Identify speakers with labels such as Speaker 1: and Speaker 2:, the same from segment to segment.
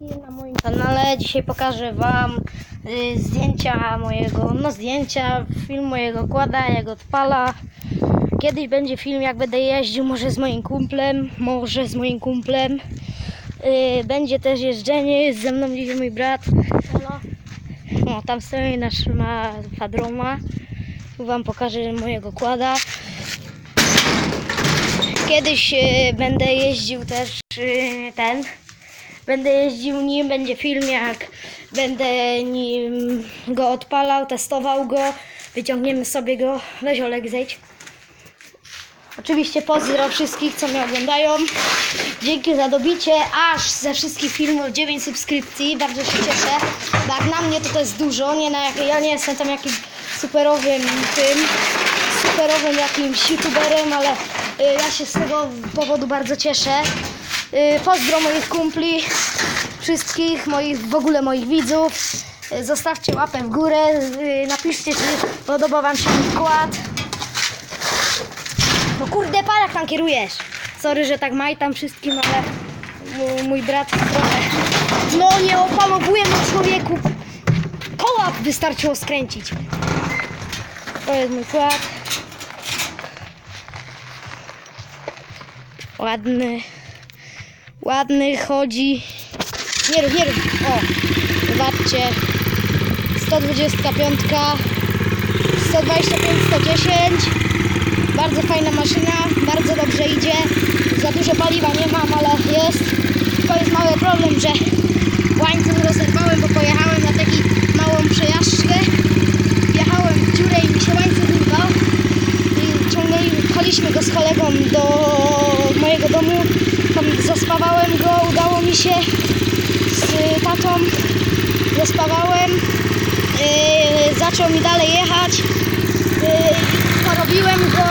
Speaker 1: na moim kanale. Dzisiaj pokażę Wam y, zdjęcia mojego, no zdjęcia, film mojego kłada, jak odpala. Kiedyś będzie film, jak będę jeździł, może z moim kumplem, może z moim kumplem. Y, będzie też jeżdżenie, jest ze mną dzisiaj mój brat. No, tam stoi nasz ma padroma. Tu Wam pokażę mojego kłada. Kiedyś y, będę jeździł też y, ten. Będę jeździł nim, będzie film jak będę nim go odpalał, testował go. Wyciągniemy sobie go. Weź Olek, zejdź. Oczywiście pozdro wszystkich, co mnie oglądają. Dzięki za dobicie aż ze wszystkich filmów 9 subskrypcji. Bardzo się cieszę. Bo jak na mnie to, to jest dużo. Nie na, ja nie jestem tam jakimś superowym tym, superowym jakimś youtuberem, ale y, ja się z tego powodu bardzo cieszę. Y, pozdro moich kumpli, wszystkich moich, w ogóle moich widzów. Y, zostawcie łapę w górę, y, napiszcie, czy podoba Wam się mój wkład. No kurde, pan jak tam kierujesz. Sorry, że tak majtam wszystkim, ale mój, brat trochę... No nie opalowuję na człowieku. Koła wystarczyło skręcić. To jest mój kład. Ładny. Ładny, chodzi. Nie rób, nie rób. O, zobaczcie. 125, 125, 110. Bardzo fajna maszyna, bardzo dobrze idzie. Za dużo paliwa nie mam, ale jest. Tylko jest mały problem, że łańcuch rozerwałem, bo pojechałem na taką małą przejażdżkę. Wjechałem w dziurę i mi się łańcuch urwał. I ciągnęli, pchaliśmy go z kolegą do mojego domu. Tam zaspawałem go, udało mi się z tatą. Zaspawałem. Yy, zaczął mi dalej jechać. Yy, porobiłem go.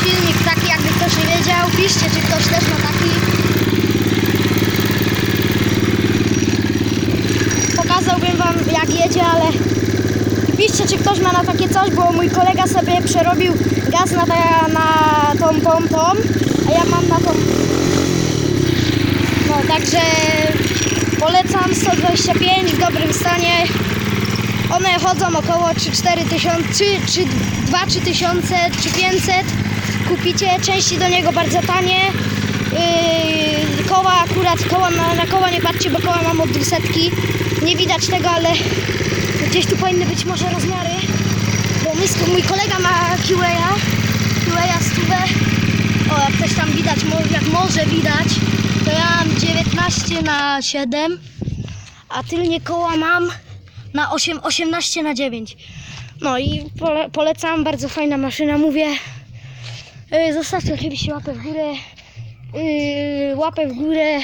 Speaker 1: Filmik taki, jakby ktoś nie wiedział. Piszcie, czy ktoś też ma taki. Pokazałbym wam, jak jedzie, ale piszcie, czy ktoś ma na takie coś, bo mój kolega sobie przerobił gaz na, ta, na tą pompą, a ja mam na tą. Także polecam 125 w dobrym stanie. One chodzą około 3-4 tysiące, czy, czy 2-3 tysiące, czy 500. Kupicie części do niego bardzo tanie. Yy, koła akurat, koła, na, na koła nie patrzcie, bo koła mam od 200. Nie widać tego, ale gdzieś tu powinny być może rozmiary. Bo my, mój kolega ma QA, QA stówę. O, jak coś tam widać, jak może widać, to ja mam 19 na 7, a tylnie koła mam na 8, 18 na 9. No i pole, polecam, bardzo fajna maszyna, mówię. Yy, zostawcie oczywiście łapę w górę. Yy, łapę w górę.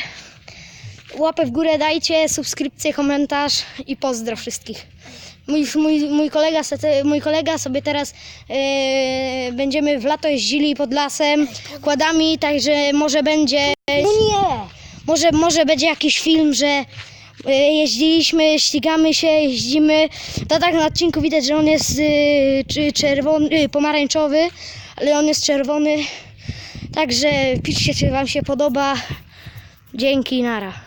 Speaker 1: Łapę w górę dajcie, subskrypcję, komentarz i pozdro wszystkich. Mój, mój, mój, kolega, mój kolega sobie teraz yy, będziemy w lato jeździli pod lasem kładami, także może będzie. No nie! Może, może będzie jakiś film, że y, jeździliśmy, ścigamy się, jeździmy. To tak na odcinku widać, że on jest czy czerwony, y, pomarańczowy, ale on jest czerwony. Także piszcie, czy Wam się podoba. Dzięki, nara.